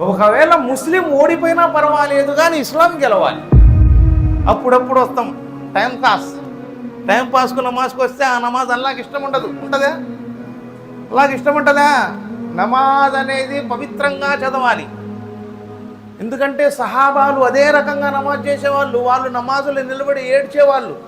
ఒకవేళ ముస్లిం ఓడిపోయినా పర్వాలేదు కానీ ఇస్లాం గెలవాలి. అప్పుడప్పుడు వస్తాం. టైం పాస్ టైం పాస్కు నమాజ్కి వస్తే ఆ నమాజ్ అల్లాకి ఇష్టం ఉండదు. ఉంటుందా? అల్లాకి ఇష్టం ఉంటుందా? నమాజ్ అనేది పవిత్రంగా చదవాలి. ఎందుకంటే సహాబాలు అదే రకంగా నమాజ్ చేసేవాళ్ళు. వాళ్ళు నమాజులు నిలబడి ఏడ్చేవాళ్ళు.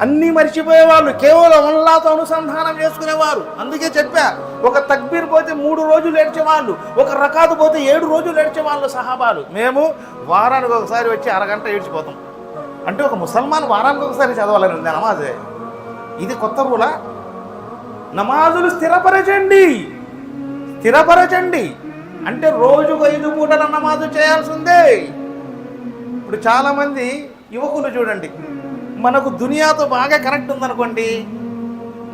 అన్నీ మర్చిపోయేవాళ్ళు. కేవలం అల్లాతో అనుసంధానం చేసుకునేవారు. అందుకే చెప్పా ఒక తక్బీర్ పోతే మూడు రోజులు ఏడ్చేవాళ్ళు ఒక రకాదు పోతే ఏడు రోజులు ఏడ్చేవాళ్ళు సహాబాలు. మేము వారానికి ఒకసారి వచ్చి అరగంట ఏడ్చిపోతాం. అంటే ఒక ముసల్మాన్ వారానికి ఒకసారి చదవాలని ఉంది నమాజే. ఇది కొత్త రూలా. నమాజులు స్థిరపరచండి. స్థిరపరచండి. అంటే రోజుకు ఐదు పూటల నమాజు చేయాల్సిందే. ఇప్పుడు చాలామంది యువకులు చూడండి మనకు దునియాతో బాగా కనెక్ట్ ఉందనుకోండి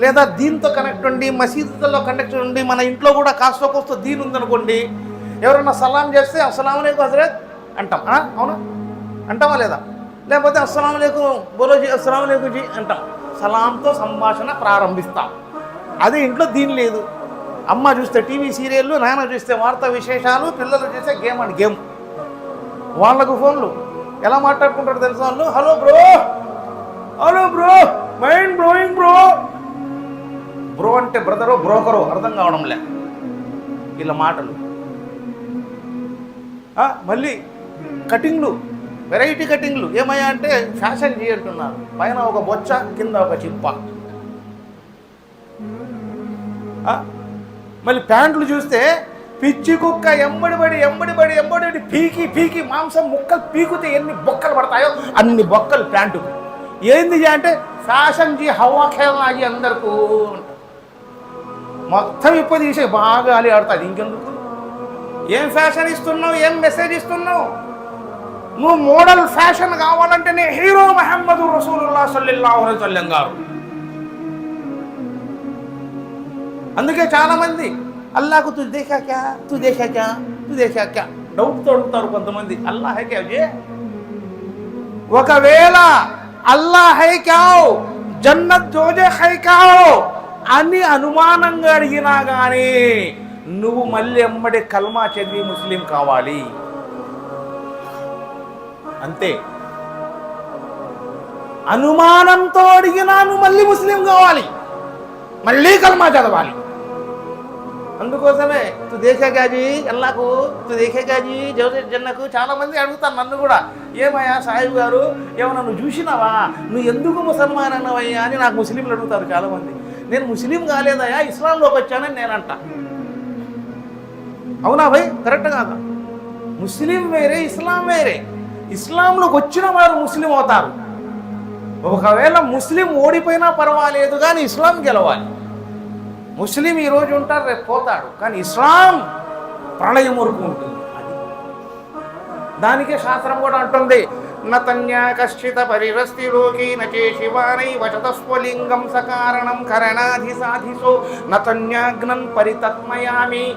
లేదా దీంతో కనెక్ట్ ఉండి మసీదుల్లో కనెక్ట్ ఉండి మన ఇంట్లో కూడా కాస్త కోస్త దీని ఉందనుకోండి ఎవరన్నా సలాం చేస్తే అస్సలం లేకు హజరత్ అంటాం. అవునా? అంటామా లేదా? లేకపోతే అస్సలం లేకు బోలోజీ అస్సలం లేకు జీ అంటాం. సలాంతో సంభాషణ ప్రారంభిస్తాం. అదే ఇంట్లో దీని లేదు. అమ్మ చూస్తే టీవీ సీరియళ్ళు నాన్న చూస్తే వార్తా విశేషాలు పిల్లలు చూస్తే గేమ్ అండ్ గేమ్. వాళ్ళకు ఫోన్లు. ఎలా మాట్లాడుకుంటారు తెలుసు వాళ్ళు? Hello bro hello bro mind blowing bro bro అంటే బ్రదరో బ్రోకరో అర్థం కావడంలే. ఇలా మాటలు. మళ్ళీ కటింగ్లు వెరైటీ కటింగ్లు. ఏమయ్యా అంటే ఫ్యాషన్ చేయట్టున్నారు పైన ఒక బొచ్చ కింద ఒక చిప్ప. మళ్ళీ ప్యాంట్లు చూస్తే పిచ్చి కుక్క ఎంబడిబడి ఎంబడిబడి ఎంబడి పీకి పీకి మాంసం ముక్కలు పీకితే ఎన్ని బొక్కలు పడతాయో అన్ని బొక్కలు ప్యాంటు ఏంది అంటే ఫ్యాషన్కి జీ హవా ఖేలాజీ మొత్తం ఇప్పుడు తీసే బాగా అలి ఆడుతుంది. ఇంకెందుకు? ఏం ఫ్యాషన్ ఇస్తున్నావు? ఏం మెసేజ్ ఇస్తున్నావు? నువ్వు మోడల్ ఫ్యాషన్ కావాలంటేనే హీరో మహమ్మద్ రసూలుల్లా సల్లల్లాహు అలైహి గారు. అందుకే చాలా మంది అల్లాకు తు దేశాక తు దేశాక తు దేశాక డౌట్ డౌట్తో అడుగుతారు కొంతమంది. అల్లాహకే హై ఒకవేళ అల్లా హై క్యావ్ జన్నత్ జోజే హై కావు అని అనుమానంగా అడిగినా కానీ నువ్వు మళ్ళీ ఎమ్మడి కల్మా చదివి ముస్లిం కావాలి. అంతే. అనుమానంతో అడిగినా నువ్వు మళ్ళీ ముస్లిం కావాలి. మళ్ళీ కల్మా చదవాలి. అందుకోసమే తు దేశగాజీ ఎల్లాకు తు దేశగాజీ జవహర్ జన్నకు చాలామంది అడుగుతారు నన్ను కూడా. ఏమయ్యా సాహిబ్ గారు ఏమన్నా నువ్వు చూసినావా? నువ్వు ఎందుకు ముసల్మాన్ అన్నవయ్యా అని నాకు ముస్లింలు అడుగుతారు చాలామంది నేను ముస్లిం కాలేదయ్యా ఇస్లాంలోకి వచ్చానని నేనంట. అవునా భయ్? కరెక్ట్ కాదా? ముస్లిం వేరే ఇస్లాం వేరే. ఇస్లాంలోకి వచ్చిన వారు ముస్లిం అవుతారు. ఒకవేళ ముస్లిం ఓడిపోయినా పర్వాలేదు కానీ ఇస్లాం గెలవాలి. ముస్లిం ఈ రోజు ఉంటారు రేపు పోతాడు. కానీ ఇస్లాం ప్రళయం వరకు ఉంటుంది. అది. దానికే శాస్త్రం కూడా అంటుంది. నతన్యా కశ్చిత పరిరస్తి లోకి నచే శివానై వచతస్వలింగం సకారణం కరణాధి సాధిసో నతన్యాగ్నం పరితత్మయామి.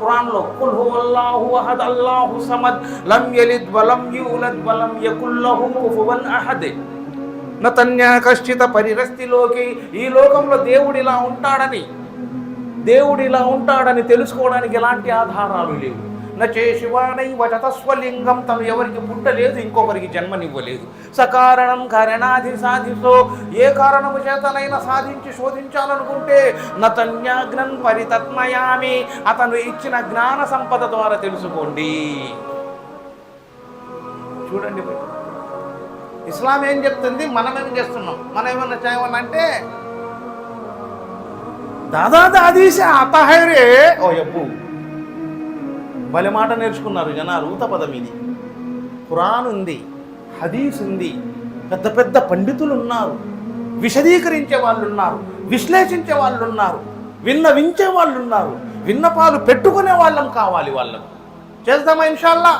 ఖురాన్లో కుల్ హువల్లాహు అహద్ అల్లాహు సమద్ లం యలిద్ వలం యూలద్ వలం యకుల్లహు కుఫువన్ అహద్. నతన్యా కశ్చిత పరిరస్తిలోకి ఈ లోకంలో దేవుడు ఇలా ఉంటాడని దేవుడు ఇలా ఉంటాడని తెలుసుకోవడానికి ఎలాంటి ఆధారాలు లేవు. నచే శివానై వచతస్వలింగం తను ఎవరికి పుట్టలేదు ఇంకొకరికి జన్మనివ్వలేదు. సకారణం కరణాధి సాధితో ఏ కారణము చేతనైనా సాధించి శోధించాలనుకుంటే నతన్యాగ్నం పరితత్మయామి. అతను ఇచ్చిన జ్ఞాన సంపద ద్వారా తెలుసుకోండి. చూడండి ఇస్లాం ఏం చెప్తుంది? మనం ఏం చేస్తున్నాం? మనం ఏమన్నా చేయమన్నా అంటే దాదా దాదీసే అతహైరే ఓ ఎప్పు భలే మాట నేర్చుకున్నారు జనాలు ఊత పదం ఇది. ఖురాన్ ఉంది హదీస్ ఉంది పెద్ద పెద్ద పండితులు ఉన్నారు విశదీకరించే వాళ్ళు ఉన్నారు విశ్లేషించే వాళ్ళు ఉన్నారు విన్నవించే వాళ్ళు ఉన్నారు విన్నపాలు పెట్టుకునే వాళ్ళం కావాలి వాళ్ళకు. చేద్దామా ఇన్షాల్లా?